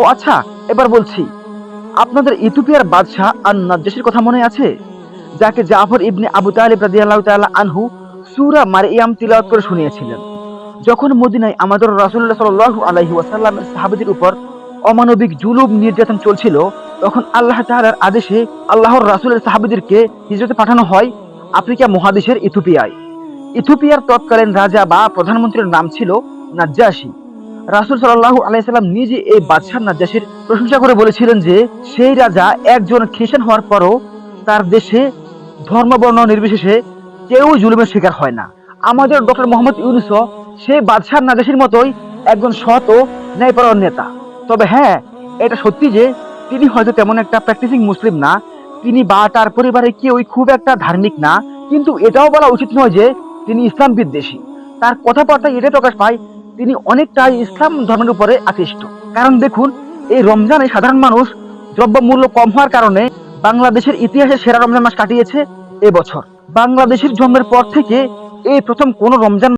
ও আচ্ছা এবার বলছি, আপনাদের ইথিওপিয়ার বাদশাহ আর নাজ্জাসির কথা মনে আছে? যাকে জাফর ইবনে আবু তালিব রাদিয়াল্লাহু তাআলা আনহু সূরা মারইয়াম তিলাওয়াত করে শুনিয়েছিলেন। যখন মদিনায় আমাদের রাসূলুল্লাহ সাল্লাল্লাহু আলাইহি ওয়াসাল্লামের সাহাবীদের উপর অমানবিক জুলুম নির্যাতন চলছিল, তখন আল্লাহ তাআলার আদেশে আল্লাহর রাসূলের সাহাবীদেরকে হিজরতে পাঠানো হয় আফ্রিকা মহাদেশের ইথিওপিয়ায়। ইথিওপিয়ার তৎকালীন রাজা বা প্রধানমন্ত্রীর নাম ছিল নাজ্জাসী। রাসূল সাল্লাল্লাহু আলাইহি সাল্লাম নিজে এই বাদশাহ নাজ্জাসীর প্রশংসা করে বলেছিলেন যে, সেই রাজা একজন খ্রিস্টান হওয়ার পরও তার দেশে ধর্মবর্ণ নির্বিশেষে কেউ জুলুমের শিকার হয় না। আমাদের ডক্টর মোহাম্মদ ইউনুসও সেই বাদশাহ নাজাসির মতোই একজন সৎ ও ন্যায়পরায়ণ নেতা। তবে হ্যাঁ এটা সত্যি যে, তিনি হয়তো তেমন একটা প্র্যাকটিসিং মুসলিম না, তিনি বা তার পরিবারে কেউই খুব একটা ধার্মিক না, কিন্তু এটাও বলা উচিত নয় যে, তিনি ইসলাম বিদ্বেষী তার কথাবার্তায় এটাই প্রকাশ পায় তিনি অনেকটাই ইসলাম ধর্মের উপরে আকৃষ্ট। কারণ দেখুন, এই রমজানে সাধারণ মানুষ দ্রব্যমূল্য কম হওয়ার কারণে বাংলাদেশের ইতিহাসে সেরা রমজান মাস কাটিয়েছে এবছর বাংলাদেশের জন্মের পর থেকে এই প্রথম কোনো রমজান